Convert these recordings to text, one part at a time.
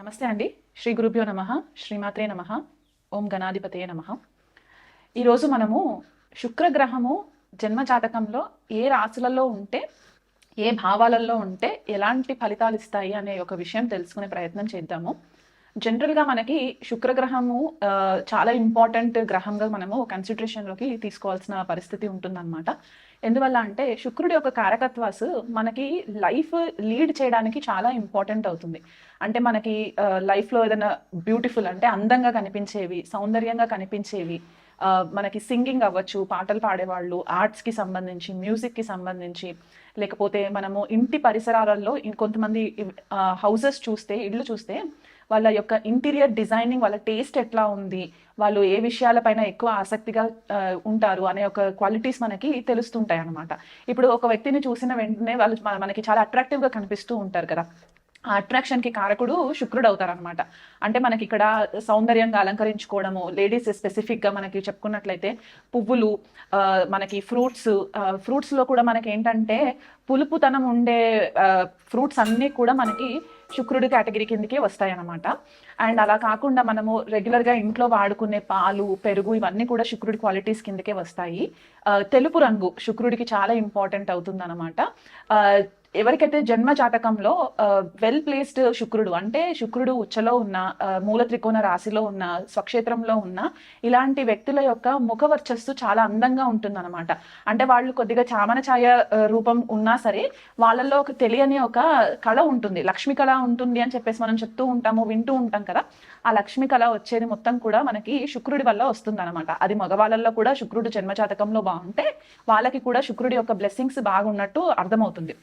నమస్తే అండి. శ్రీ గురుభ్యో నమ శ్రీమాత్రే నమ ఓం గణాధిపతే నమ. ఈరోజు మనము శుక్రగ్రహము జన్మ జాతకంలో ఏ రాశులలో ఉంటే ఏ భావాలలో ఉంటే ఎలాంటి ఫలితాలు ఇస్తాయి అనే ఒక విషయం తెలుసుకునే ప్రయత్నం చేద్దాము. జనరల్గా మనకి శుక్రగ్రహము చాలా ఇంపార్టెంట్ గ్రహంగా మనము కన్సిడరేషన్లోకి తీసుకోవాల్సిన పరిస్థితి ఉంటుందన్నమాట. ఎందువల్ల అంటే శుక్రుడి యొక్క కారకత్వాస్ మనకి లైఫ్ లీడ్ చేయడానికి చాలా ఇంపార్టెంట్ అవుతుంది. అంటే మనకి లైఫ్లో ఏదైనా బ్యూటిఫుల్ అంటే అందంగా కనిపించేవి సౌందర్యంగా కనిపించేవి మనకి సింగింగ్ అవ్వచ్చు పాటలు పాడేవాళ్ళు ఆర్ట్స్కి సంబంధించి మ్యూజిక్కి సంబంధించి లేకపోతే మనము ఇంటి పరిసరాలలో కొంతమంది హౌసెస్ చూస్తే ఇళ్ళు చూస్తే వాళ్ళ యొక్క ఇంటీరియర్ డిజైనింగ్ వాళ్ళ టేస్ట్ ఎట్లా ఉంది వాళ్ళు ఏ విషయాలపైన ఎక్కువ ఆసక్తిగా ఉంటారు అనే ఒక క్వాలిటీస్ మనకి తెలుస్తుంటాయి అనమాట ఇప్పుడు ఒక వ్యక్తిని చూసిన వెంటనే వాళ్ళు మన- మనకి చాలా అట్రాక్టివ్గా కనిపిస్తూ ఉంటారు కదా. ఆ అట్రాక్షన్కి కారకుడు శుక్రుడు అవుతారు అనమాట అంటే మనకి ఇక్కడ సౌందర్యంగా అలంకరించుకోవడము లేడీస్ స్పెసిఫిక్గా మనకి చెప్పుకున్నట్లయితే పువ్వులు మనకి ఫ్రూట్స్ ఫ్రూట్స్లో కూడా మనకి ఏంటంటే పులుపుతనం ఉండే ఫ్రూట్స్ అన్నీ కూడా మనకి శుక్రుడి కేటగిరీ కిందకే వస్తాయి అనమాట అండ్ అలా కాకుండా మనము రెగ్యులర్గా ఇంట్లో వాడుకునే పాలు పెరుగు ఇవన్నీ కూడా శుక్రుడి క్వాలిటీస్ కిందకే వస్తాయి. తెలుపు రంగు శుక్రుడికి చాలా ఇంపార్టెంట్ అవుతుంది అనమాట ఎవరికైతే జన్మ జాతకంలో వెల్ ప్లేస్డ్ శుక్రుడు అంటే శుక్రుడు ఉచ్చలో ఉన్న మూల త్రికోణ రాశిలో ఉన్న స్వక్షేత్రంలో ఉన్న ఇలాంటి వ్యక్తుల యొక్క ముఖ వర్చస్సు చాలా అందంగా ఉంటుందన్నమాట. అంటే వాళ్ళు కొద్దిగా చామన ఛాయ రూపం ఉన్నా సరే వాళ్ళల్లో ఒక తెలియని ఒక కళ ఉంటుంది. లక్ష్మి కళ ఉంటుంది అని చెప్పేసి మనం చెప్తూ ఉంటాము వింటూ ఉంటాం కదా. ఆ లక్ష్మి కళ వచ్చేది మొత్తం కూడా మనకి శుక్రుడి వల్ల వస్తుందన్నమాట. అది మగవాళ్ళల్లో కూడా శుక్రుడు జన్మజాతకంలో బాగుంటే వాళ్ళకి కూడా శుక్రుడి యొక్క బ్లెస్సింగ్స్ బాగున్నట్టు అర్థమవుతుంది.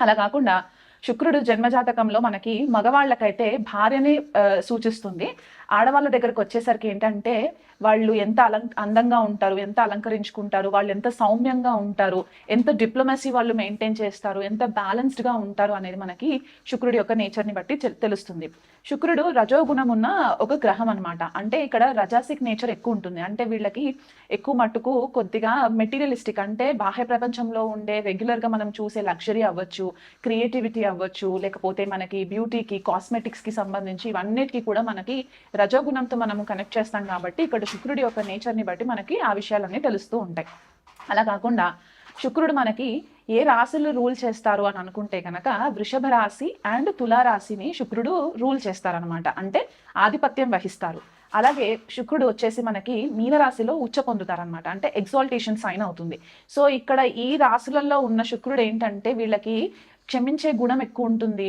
అలా కాకుండా శుక్రుడు జన్మజాతకంలో మనకి మగవాళ్ళకైతే భార్యని ఆ, సూచిస్తుంది. ఆడవాళ్ళ దగ్గరకు వచ్చేసరికి ఏంటంటే వాళ్ళు ఎంత అలం అందంగా ఉంటారు ఎంత అలంకరించుకుంటారు వాళ్ళు ఎంత సౌమ్యంగా ఉంటారు ఎంత డిప్లొమసీ వాళ్ళు మెయింటైన్ చేస్తారు ఎంత బ్యాలెన్స్డ్గా ఉంటారు అనేది మనకి శుక్రుడి యొక్క నేచర్ని బట్టి తెలుస్తుంది. శుక్రుడు రజోగుణం ఉన్న ఒక గ్రహం అన్నమాట. అంటే ఇక్కడ రజాసిక్ నేచర్ ఎక్కువ ఉంటుంది. అంటే వీళ్ళకి ఎక్కువ మట్టుకు కొద్దిగా మెటీరియలిస్టిక్ అంటే బాహ్య ప్రపంచంలో ఉండే రెగ్యులర్గా మనం చూసే లగ్జరీ అవ్వచ్చు క్రియేటివిటీ అవ్వచ్చు లేకపోతే మనకి బ్యూటీకి కాస్మెటిక్స్కి సంబంధించి ఇవన్నిటికీ కూడా మనకి రజోగుణంతో మనము కనెక్ట్ చేస్తాం కాబట్టి ఇక్కడ శుక్రుడి యొక్క నేచర్ని బట్టి మనకి ఆ విషయాలన్నీ తెలుస్తూ ఉంటాయి. అలా కాకుండా శుక్రుడు మనకి ఏ రాశులు రూల్ చేస్తారు అని అనుకుంటే కనుక వృషభ రాశి అండ్ తులారాశిని శుక్రుడు రూల్ చేస్తారనమాట అంటే ఆధిపత్యం వహిస్తారు. అలాగే శుక్రుడు వచ్చేసి మనకి మీనరాశిలో ఉచ్చ పొందుతారనమాట అంటే ఎగ్జాల్టేషన్ సైన్ అవుతుంది. సో ఇక్కడ ఈ రాశులలో ఉన్న శుక్రుడు ఏంటంటే వీళ్ళకి క్షమించే గుణం ఎక్కువ ఉంటుంది.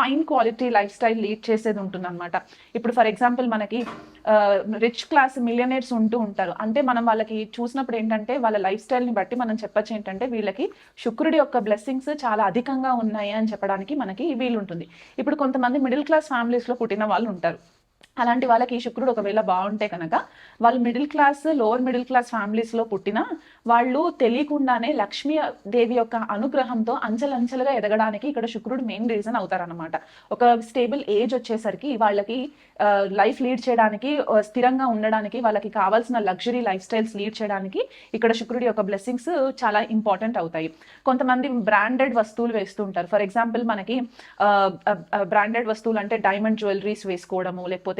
fine quality life style lead చేసేది ఉంటుంది అనమాట ఇప్పుడు ఫర్ ఎగ్జాంపుల్ మనకి రిచ్ క్లాస్ మిలియనర్స్ ఉంటూ ఉంటారు. అంటే మనం వాళ్ళకి చూసినప్పుడు ఏంటంటే వాళ్ళ లైఫ్ స్టైల్ని బట్టి మనం చెప్పొచ్చు ఏంటంటే వీళ్ళకి శుక్రుడి యొక్క బ్లెస్సింగ్స్ చాలా అధికంగా ఉన్నాయి అని చెప్పడానికి మనకి వీలుంటుంది. ఇప్పుడు కొంతమంది మిడిల్ క్లాస్ ఫ్యామిలీస్లో పుట్టిన వాళ్ళు ఉంటారు. అలాంటి వాళ్ళకి ఈ శుక్రుడు ఒకవేళ బాగుంటే కనుక వాళ్ళు middle class lower middle class ఫ్యామిలీస్లో పుట్టినా వాళ్ళు తెలియకుండానే లక్ష్మీ దేవి యొక్క అనుగ్రహంతో అంచెలంచెలుగా ఎదగడానికి ఇక్కడ శుక్రుడు మెయిన్ రీజన్ అవుతారనమాట ఒక స్టేబుల్ ఏజ్ వచ్చేసరికి వాళ్ళకి లైఫ్ లీడ్ చేయడానికి స్థిరంగా ఉండడానికి వాళ్ళకి కావాల్సిన లగ్జరీ లైఫ్ స్టైల్స్ లీడ్ చేయడానికి ఇక్కడ శుక్రుడి యొక్క బ్లెస్సింగ్స్ చాలా ఇంపార్టెంట్ అవుతాయి. కొంతమంది బ్రాండెడ్ వస్తువులు వేస్తుంటారు. ఫర్ ఎగ్జాంపుల్ మనకి బ్రాండెడ్ వస్తువులు అంటే డైమండ్ జ్యువెలరీస్ వేసుకోవడము లేకపోతే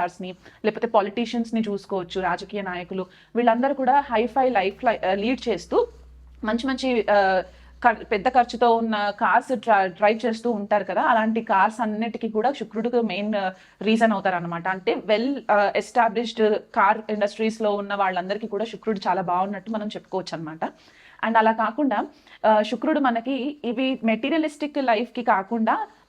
స్టార్స్ని లేకపోతే పాలిటీషియన్స్ని చూసుకోవచ్చు రాజకీయ నాయకులు వీళ్ళందరూ కూడా హైఫై లైఫ్ లీడ్ చేస్తూ మంచి మంచి పెద్ద ఖర్చుతో ఉన్న కార్స్ డ్రైవ్ చేస్తూ ఉంటారు కదా అలాంటి కార్స్ అన్నిటికీ కూడా శుక్రుడికి మెయిన్ రీజన్ అవుతారు అనమాట అంటే వెల్ ఎస్టాబ్లిష్డ్ కార్ ఇండస్ట్రీస్లో ఉన్న వాళ్ళందరికీ కూడా శుక్రుడు చాలా బాగున్నట్టు మనం చెప్పుకోవచ్చు అనమాట అండ్ అలా కాకుండా శుక్రుడు మనకి ఇవి మెటీరియలిస్టిక్ లైఫ్కి కాకుండా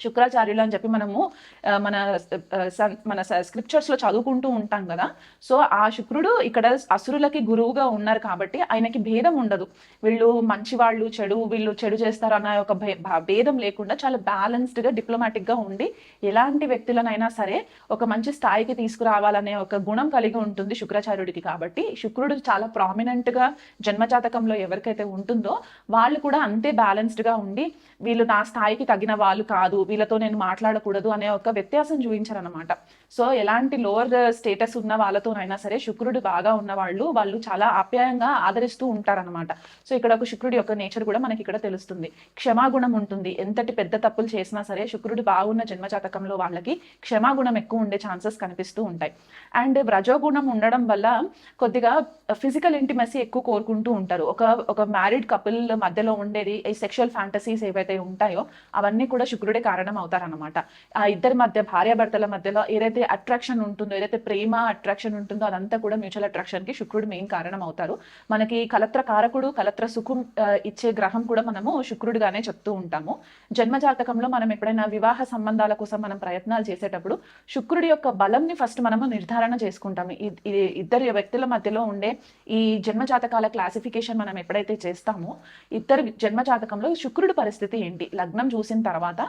శుక్రాచార్యులు అని చెప్పి మనము మన మన స్క్రిప్చర్స్లో చదువుకుంటూ ఉంటాం కదా. సో ఆ శుక్రుడు ఇక్కడ అసురులకి గురువుగా ఉన్నారు కాబట్టి ఆయనకి భేదం ఉండదు. వీళ్ళు మంచి వాళ్ళు చెడు వీళ్ళు చెడు చేస్తారు అన్న ఒక భే- భా- భేదం లేకుండా చాలా బ్యాలెన్స్డ్గా డిప్లొమాటిక్గా ఉండి ఎలాంటి వ్యక్తులనైనా సరే ఒక మంచి స్థాయికి తీసుకురావాలనే ఒక గుణం కలిగి ఉంటుంది శుక్రాచార్యుడికి కాబట్టి శుక్రుడు చాలా ప్రామినెంట్గా జన్మజాతకంలో ఎవరికైతే ఉంటుందో వాళ్ళు కూడా అంతే బ్యాలెన్స్డ్గా ఉండి వీళ్ళు నా స్థాయికి తగిన వాళ్ళు కాదు వీళ్ళతో నేను మాట్లాడకూడదు అనే ఒక వ్యత్యాసం చూపించారనమాట సో ఎలాంటి లోవర్ స్టేటస్ ఉన్న వాళ్ళతోనైనా సరే శుక్రుడు బాగా ఉన్న వాళ్ళు వాళ్ళు చాలా ఆప్యాయంగా ఆదరిస్తూ ఉంటారనమాట సో ఇక్కడ ఒక శుక్రుడి యొక్క నేచర్ కూడా మనకి ఇక్కడ తెలుస్తుంది. క్షమాగుణం ఉంటుంది. ఎంతటి పెద్ద తప్పులు చేసినా సరే శుక్రుడు బాగున్న జన్మజాతకంలో వాళ్ళకి క్షమాగుణం ఎక్కువ ఉండే ఛాన్సెస్ కనిపిస్తూ ఉంటాయి. అండ్ రజోగుణం ఉండడం వల్ల కొద్దిగా ఫిజికల్ ఇంటిమసీ ఎక్కువ కోరుకుంటూ ఉంటారు. ఒక ఒక మ్యారీడ్ కపుల్ మధ్యలో ఉండేది ఈ సెక్షువల్ ఫ్యాంటసీస్ ఏవైతే ఉంటాయో అవన్నీ కూడా శుక్రుడే కారణం అవుతారనమాట ఆ ఇద్దరి మధ్య భార్యాభర్తల మధ్యలో ఏదైతే అట్రాక్షన్ ఉంటుందో ఏదైతే ప్రేమ అట్రాక్షన్ ఉంటుందో అదంతా కూడా మ్యూచువల్ అట్రాక్షన్కి శుక్రుడు మెయిన్ కారణం అవుతారు మనకి కలత్ర కారకుడు కలత్ర సుఖం ఇచ్చే గ్రహం కూడా మనము శుక్రుడుగానే చెప్తూ ఉంటాము. జన్మ జాతకంలో మనం ఎప్పుడైనా వివాహ సంబంధాల కోసం మనం ప్రయత్నాలు చేసేటప్పుడు శుక్రుడి యొక్క బలంని ఫస్ట్ మనము నిర్ధారణ చేసుకుంటాము. ఈ- ఇద్దరు వ్యక్తుల మధ్యలో ఉండే ఈ జన్మ జాతకాల క్లాసిఫికేషన్ మనం ఎప్పుడైతే చేస్తామో ఇద్దరు జన్మ జాతకంలో శుక్రుడి పరిస్థితి ఏంటి? లగ్నం చూసిన తర్వాత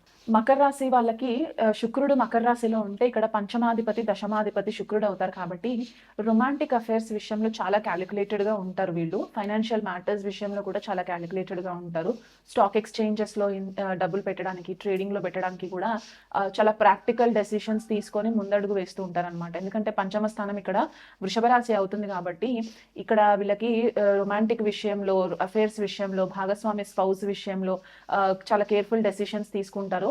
మకర రాశి వాళ్ళకి శుక్రుడు మకర రాశిలో ఉంటే ఇక్కడ పంచమాధిపతి దశమాధిపతి శుక్రుడు అవుతారు కాబట్టి రొమాంటిక్ అఫైర్స్ విషయంలో చాలా క్యాలిక్యులేటెడ్గా ఉంటారు వీళ్ళు. ఫైనాన్షియల్ మ్యాటర్స్ విషయంలో కూడా చాలా క్యాలిక్యులేటెడ్గా ఉంటారు. స్టాక్ ఎక్స్చేంజెస్లో డబ్బులు పెట్టడానికి ట్రేడింగ్లో పెట్టడానికి కూడా చాలా ప్రాక్టికల్ డెసిషన్స్ తీసుకొని ముందడుగు వేస్తూ ఉంటారు అనమాట ఎందుకంటే పంచమ స్థానం ఇక్కడ వృషభ రాశి అవుతుంది కాబట్టి ఇక్కడ వీళ్ళకి రొమాంటిక్ విషయంలో అఫైర్స్ విషయంలో భాగస్వామి స్పౌస్ విషయంలో చాలా కేర్ఫుల్ డెసిషన్స్ తీసుకుంటారు.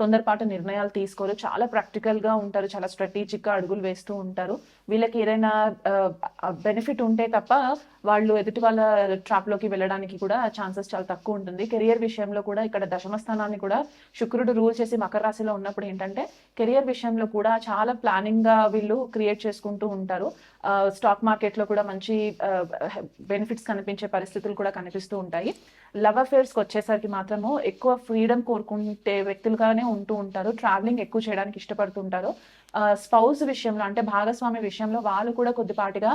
తొందరపాటు నిర్ణయాలు తీసుకోరు. చాలా ప్రాక్టికల్గా ఉంటారు. చాలా స్ట్రాటజిక్గా అడుగులు వేస్తూ ఉంటారు. వీళ్ళకి ఏదైనా బెనిఫిట్ ఉంటే తప్ప వాళ్ళు ఎదుటి వాళ్ళ ట్రాప్లోకి వెళ్ళడానికి కూడా ఛాన్సెస్ చాలా తక్కువ ఉంటుంది. కెరియర్ విషయంలో కూడా ఇక్కడ దశమ స్థానాన్ని కూడా శుక్రుడు రూల్ చేసి మకర రాశిలో ఉన్నప్పుడు ఏంటంటే కెరియర్ విషయంలో కూడా చాలా ప్లానింగ్గా వీళ్ళు క్రియేట్ చేసుకుంటూ ఉంటారు. స్టాక్ మార్కెట్లో కూడా మంచి బెనిఫిట్స్ కనిపించే పరిస్థితులు కూడా కనిపిస్తూ ఉంటాయి. లవ్ అఫేర్స్కి వచ్చేసరికి మాత్రము ఎక్కువ ఫ్రీడమ్ కోరుకుంటే వ్యక్తులుగానే ఉంటూ ఉంటారు ట్రావెలింగ్ ఎక్కువ చేయడానికి ఇష్టపడుతుంటారు. స్పౌస్ విషయంలో అంటే భాగస్వామి విషయంలో వాళ్ళు కూడా కొద్దిపాటిగా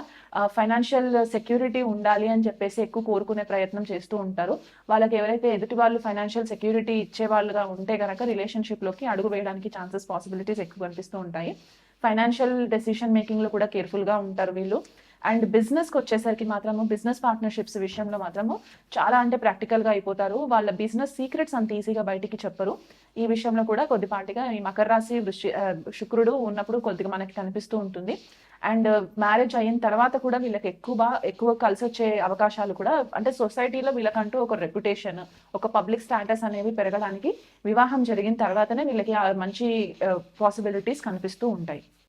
ఫైనాన్షియల్ సెక్యూరిటీ ఉండాలి అని చెప్పేసి ఎక్కువ కోరుకునే ప్రయత్నం చేస్తూ ఉంటారు. వాళ్ళకి ఎవరైతే ఎదుటి వాళ్ళు ఫైనాన్షియల్ సెక్యూరిటీ ఇచ్చే వాళ్ళుగా ఉంటే కనుక రిలేషన్షిప్లోకి అడుగు వేయడానికి ఛాన్సెస్ పాసిబిలిటీస్ ఎక్కువ కనిపిస్తూ ఉంటాయి. ఫైనాన్షియల్ డెసిషన్ మేకింగ్లో కూడా కేర్ఫుల్గా ఉంటారు వీళ్ళు. అండ్ బిజినెస్కి వచ్చేసరికి మాత్రము బిజినెస్ పార్ట్నర్షిప్స్ విషయంలో మాత్రము చాలా అంటే ప్రాక్టికల్గా అయిపోతారు. వాళ్ళ బిజినెస్ సీక్రెట్స్ అంత ఈజీగా బయటికి చెప్పరు. ఈ విషయంలో కూడా కొద్దిపాటిగా ఈ మకర రాశి శుక్రుడు ఉన్నప్పుడు కొద్దిగా మనకి కనిపిస్తూ ఉంటుంది. అండ్ uh, మ్యారేజ్ అయిన తర్వాత కూడా వీళ్ళకి ఎక్కువ ఎక్కువ కలిసి వచ్చే అవకాశాలు కూడా అంటే సొసైటీలో వీళ్ళకంటూ ఒక రెప్యుటేషన్ ఒక పబ్లిక్ స్టాటస్ అనేవి పెరగడానికి వివాహం జరిగిన తర్వాతనే వీళ్ళకి మంచి uh, పాసిబిలిటీస్ కనిపిస్తూ ఉంటాయి.